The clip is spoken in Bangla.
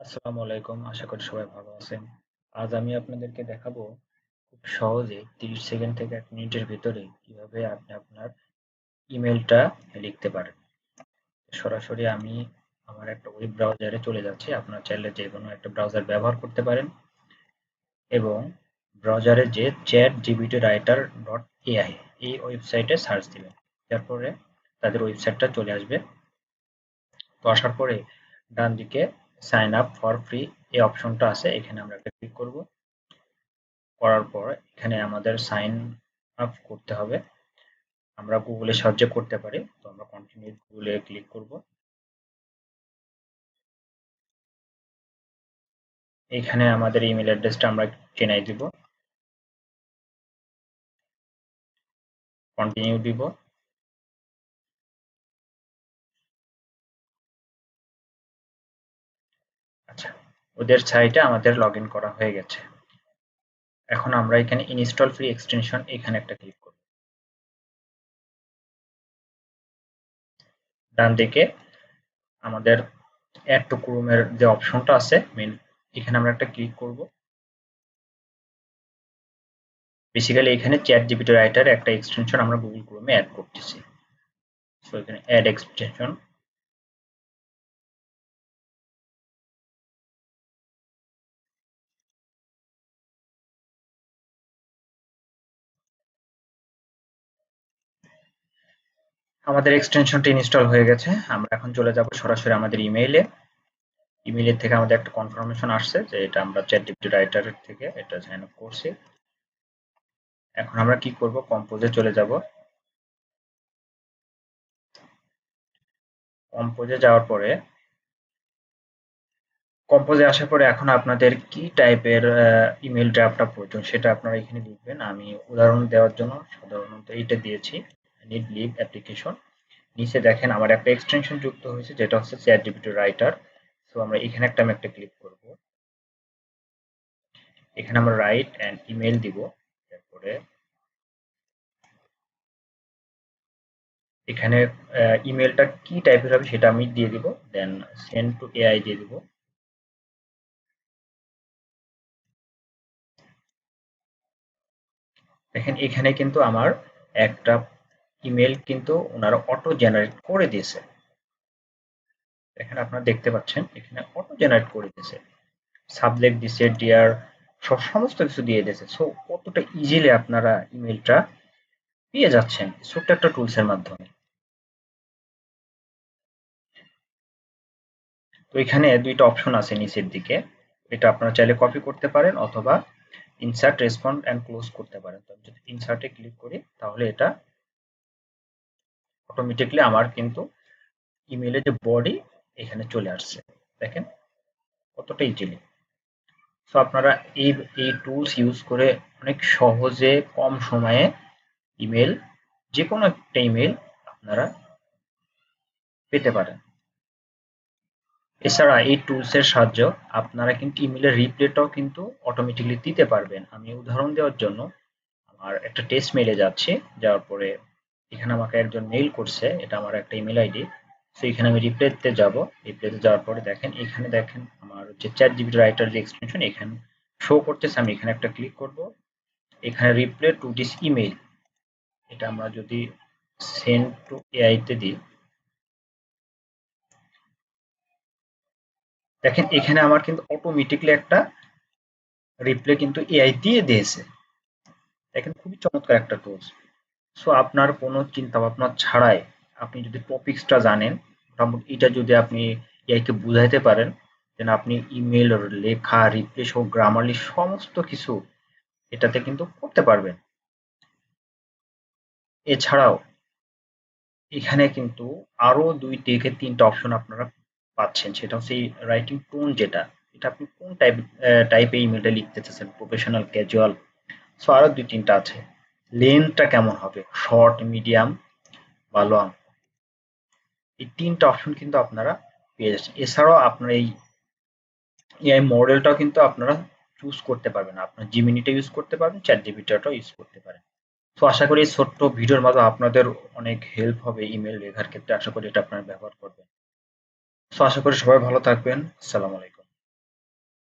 আসসালামু আলাইকুম। আশা করি সবাই ভালো আছেন। আজ আমি আপনাদেরকে দেখাবো খুব সহজে 30 সেকেন্ড থেকে এক মিনিটের ভিতরে কীভাবে আপনি আপনার ইমেলটা লিখতে পারেন। সরাসরি আমি আমার একটা ওয়েব ব্রাউজারে চলে যাচ্ছি। আপনার চাইলে যে কোনো একটা ব্রাউজার ব্যবহার করতে পারেন। এবং ব্রাউজারে যে Chat GPT Writer dot AI এই ওয়েবসাইটে সার্চ দিবেন। তারপরে তাদের ওয়েবসাইটটা চলে আসবে। তো আসার পরে ডান দিকে সাইন আপ ফর ফ্রি এই অপশনটা আছে, এখানে আমরা ক্লিক করব। করার পর এখানে আমাদের সাইন আপ করতে হবে। আমরা গুগলে সাহায্য করতে পারি, তো আমরা কন্টিনিউ গুগলে ক্লিক করব। এখানে আমাদের ইমেল অ্যাড্রেসটা আমরা চেনাই দিব। কন্টিনিউ দিব। ওদের সাইটে আমাদের লগ করা হয়ে গেছে। এখন আমরা এখানে ইনস্টল ফ্রি এক্সটেনশন এখানে একটা ক্লিক করব। ডান দিকে আমাদের অ্যাড টু ক্রোমের যে অপশনটা আছে মেন এখানে আমরা একটা ক্লিক করব। বেসিক্যালি এখানে চ্যাট জিপিটি রাইটার একটা এক্সটেনশন আমরা গুগল ক্রোমে অ্যাড করতেছি। সো এখানে অ্যাড এক্সটেনশন আমাদের এক্সটেনশনটি ইনস্টল হয়ে গেছে। আমরা এখন চলে যাব সরাসরি আমাদের ইমেইলে ইমেইলের থেকে আমাদের একটা কনফার্মেশন আসছে যে এটা আমরা চ্যাট জিপিটি রাইটারের থেকে এটা সাইন আপ করছি। এখন আমরা কি করব? কম্পোজে চলে যাব। কম্পোজে যাওয়ার পরে কম্পোজে আসার পরে এখন আপনাদের কি টাইপের ইমেল ড্রাফটটা প্রয়োজন সেটা আপনারা এখানে লিখবেন। আমি উদাহরণ দেওয়ার জন্য সাধারণত এইটা দিয়েছি। নিড লিভ অ্যাপ্লিকেশন নিচে দেখেন আমার একটা এক্সটেনশন যুক্ত হয়েছে, যেটা হচ্ছে চ্যাট জিপিটি রাইটার সো আমরা এখানে একটা আমি একটা ক্লিক করব। এখানে আমরা রাইট অ্যান্ড ইমেল দিব। তারপরে এখানে ইমেলটা কি টাইপের হবে সেটা আমি দিয়ে দিব। দেন সেন্ড টু এআই দিয়ে দিব। দেখেন এখানে কিন্তু আমার একটা ইমেল কিন্তু ওনারা অটো জেনারেট করে দিয়েছে। এখানে আপনারা দেখতে পাচ্ছেন, এখানে অটো জেনারেট করে দিয়েছে। সাবজেক্ট দিছে ডিয়ার সব সমস্ত কিছু দিয়ে দিয়েছে। সো কতটা ইজিলি আপনারা ইমেলটা পেয়ে যাচ্ছেন ছোট্ট একটা টুলসের মাধ্যমে। তো এখানে দুইটা অপশন আছে নিচের দিকে। এটা আপনারা চাইলে কপি করতে পারেন অথবা ইনসার্ট রেসপন্ড অ্যান্ড ক্লোজ করতে পারেন। তো যদি ইনসার্টে ক্লিক করি, তাহলে এটা অটোমেটিকলি আমার কিন্তু ইমেলের যে বডি এখানে চলে আসছে। দেখেন কতটা ইজিলি সো আপনারা এই এই টুলস ইউজ করে অনেক সহজে, কম সময়ে ইমেল যে কোনো একটা ইমেল আপনারা পেতে পারেন। এছাড়া এই টুলসের সাহায্য আপনারা কিন্তু ইমেলের রিপ্লেটাও কিন্তু অটোমেটিকলি দিতে পারবেন। আমি উদাহরণ দেওয়ার জন্য আমার একটা টেস্ট মেলে যাচ্ছে, যাওয়ার পরে এখানে আমাকে একজন মেইল করছে, এটা আমার একটা ইমেল আইডি সো এখানে আমি রিপ্লেতে যাব। রিপ্লেতে যাওয়ার পরে দেখেন, এখানে দেখেন আমার যে চ্যাট জিবি রাইটার যে এক্সটেনশন এখানে শো করতেছে, আমি এখানে একটা ক্লিক করব। এখানে রিপ্লে টু দিস ইমেল এটা আমরা যদি সেন্ড টু এআইতে দিই। দেখেন, এখানে আমার কিন্তু অটোমেটিকলি একটা রিপ্লে কিন্তু এআই দিয়ে দিয়েছে। দেখেন, খুবই চমৎকার একটা টুলস সো আপনার কোনো চিন্তা ভাবনা ছাড়াই আপনি যদি টপিক্সটা জানেন, মোটামুটি এটা যদি আপনি এআইকে বুঝাইতে পারেন দেন আপনি ইমেল লেখা রিপ্লেস হোক গ্রামারলি সমস্ত কিছু এটাতে কিন্তু করতে পারবেন। এছাড়াও, এখানে কিন্তু আরও দুই থেকে তিনটা অপশন আপনারা পাচ্ছেন, সেটা হচ্ছে রাইটিং টোন যেটা, এটা আপনি কোন টাইপ টাইপে ইমেলটা লিখতে চাচ্ছেন প্রফেশনাল ক্যাজুয়াল সো আরও দুই তিনটা আছে। লেন্থটা কেমন হবে? শর্ট মিডিয়াম বা লং এই তিনটা অপশন কিন্তু আপনারা পেয়ে যাচ্ছেন। এছাড়াও আপনার এই এআই মডেলটাও কিন্তু আপনারা চুজ করতে পারবেন। আপনার জিমিনিটা ইউজ করতে পারবেন চ্যাট জিবিটাটাও ইউজ করতে পারেন। তো আশা করি এই ছোট্ট ভিডিওর মাধ্যমে আপনাদের অনেক হেল্প হবে ইমেল লেখার ক্ষেত্রে। আশা করি এটা আপনারা ব্যবহার করবেন। তো আশা করি সবাই ভালো থাকবেন। আসসালামু আলাইকুম।